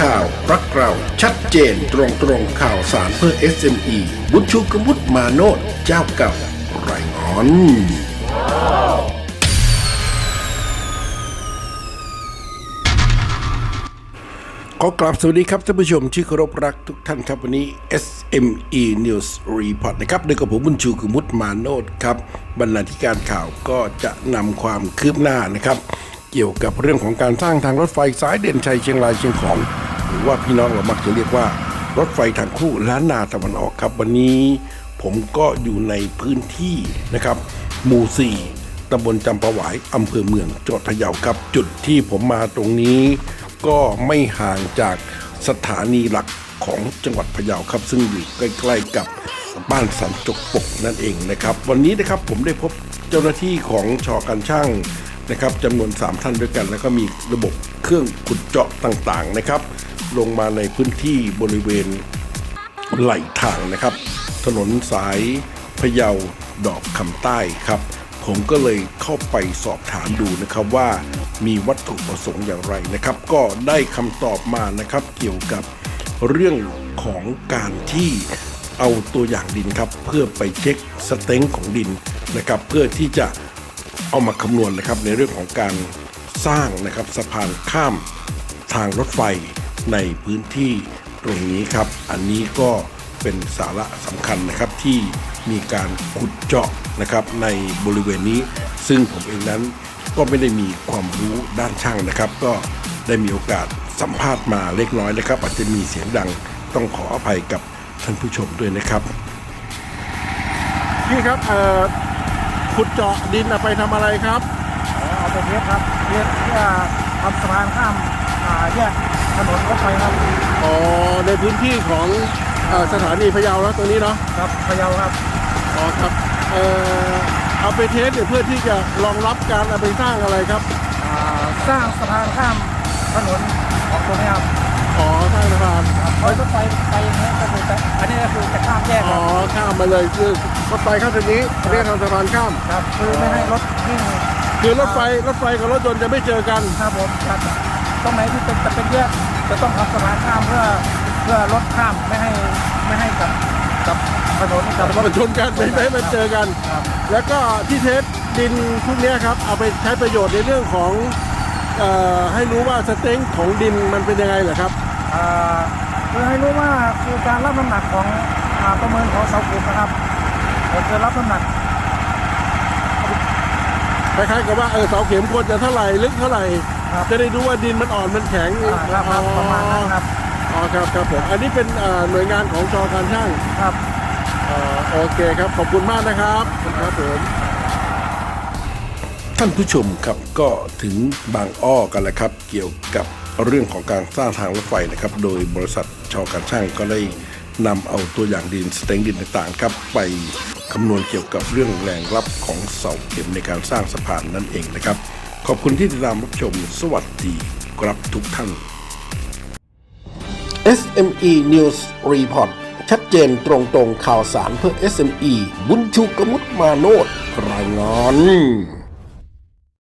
ข่าวรักเราชัดเจนตรงตรงข่าวสารเพื่อ SME บุญชูกมุตมาโนดเจ้าเก่าไรงอนขอกราบสวัสดีครับท่านผู้ชมที่เคารพรักทุกท่านครับวันนี้ SME News Report นะครับโดยกับผมบุญชูคือมุตมาโนดครับบรรณาธิการข่าวก็จะนำความคืบหน้านะครับ เกี่ยวกับเรื่องของการสร้างทางรถไฟสายเด่นชัยเชียงรายเชียงของ หรือว่าพี่น้องเรามักจะเรียกว่ารถไฟทางคู่ล้านนาตะวันออกครับวันนี้ ผมก็อยู่ในพื้นที่นะครับหมู่สี่ตำบลจำปาหวายอำเภอเมืองจังหวัดพะเยาครับจุดที่ผมมาตรงนี้ ก็ไม่ห่างจากสถานีหลักของจังหวัดพะเยาครับ ซึ่งอยู่ใกล้ๆกับบ้านสันจกปกนั่นเองนะครับ วันนี้นะครับผมได้พบเจ้าหน้าที่ของชอการช่าง นะครับจำนวน 3 ท่านด้วยกัน แล้วก็มีระบบเครื่องขุดเจาะต่างๆนะครับ ลงมาในพื้นที่บริเวณไหลทางนะครับ ถนนสายพะเยาดอกคำใต้ครับ ผมก็เลยเข้าไปสอบถามดูนะครับว่ามีวัตถุประสงค์อย่างไรนะครับ ก็ได้คำตอบมานะครับ เกี่ยวกับเรื่องของการที่เอาตัวอย่างดินครับ เพื่อไปเช็คสเต็งของดินนะครับ เพื่อที่จะ เอามาคำนวณนะครับในเรื่องของการสร้างนะครับสะพานข้ามทางรถไฟในพื้นที่ตรงนี้ครับ อันนี้ก็เป็นสาระสำคัญนะครับที่มีการขุดเจาะนะครับในบริเวณนี้ ซึ่งผมเองนั้นก็ไม่ได้มีความรู้ด้านช่างนะครับ ก็ได้มีโอกาสสัมภาษณ์มาเล็กน้อยนะครับ อาจจะมีเสียงดังต้องขออภัยกับท่านผู้ชมด้วยนะครับ พี่ครับเอ่อ ขุดเจาะดินไปทำอะไรครับเอาไปเทสครับเทสเพื่อทำสะพานข้ามอ่าแยกถนนรถไฟครับอ๋อในพื้นที่ของเอ่อสถานีพะเยาแล้วตรงนี้เนาะครับพะเยาครับอ๋อครับเอ่อเอาไปเทสเนี่ยเพื่อที่จะรองรับการเอาไปสร้างอะไรครับอ่าสร้างสะพานข้ามถนนของตรงนี้ครับอ๋อสร้างสะพานรถรถไฟามมาเลยคือรถไฟเข้าทางนี้เรียกทางสะพานข้าม ครับคือไม่ให้รถวิ่งคือรถไฟรถไฟกับรถยนต์จะไม่เจอกันครับผมครับตรงไหนที่เป็นจะเป็นแยกจะต้องทำสะพานข้ามเพื่อเพื่อรถข้ามไม่ให้ไม่ให้กับกับถนนกับรถมันชนกันไม่ไม่ให้มันเจอกัน ครับ แล้วก็ที่เทสดินพวกเนี้ยครับเอาไปใช้ประโยชน์ในเรื่องของเอ่อให้รู้ว่าสเต็งของดินมันเป็นยังไงเหรอครับอ่าคือให้รู้ว่าคือการรับน้ำหนักของอ่าประเมินของเสาเข็มนะครับเราจะรับน้ำหนักคล้ายๆกับว่าเออเสาเข็มควรจะเท่าไหร่ลึกเท่าไหร่ ครับจะได้ดูว่าดินมันอ่อนมันแข็งอ่าครับครับประมาณนั้นครับ อ๋อครับครับผมอันนี้เป็นเอ่อหน่วยงานของชอการช่าง ครับ เอ่อโอเคครับ ขอบคุณมากนะครับครับผม ท่านผู้ชมครับก็ถึงบางอ้อกันแล้วครับ เกี่ยวกับเรื่องของการสร้างทางรถไฟนะครับ โดยบริษัทชอการช่างก็ได้ นำเอาตัวอย่างดินสเต็งดินต่างๆครับไปคำนวณเกี่ยวกับเรื่องแรงรับของเสาเข็มในการสร้างสะพานนั่นเองนะครับ ขอบคุณที่ติดตามรับชม สวัสดีครับทุกท่าน SME News Report ชัดเจนตรงตรงข่าวสารเพื่อ SME บุญชูกมุตมาโนดรายงาน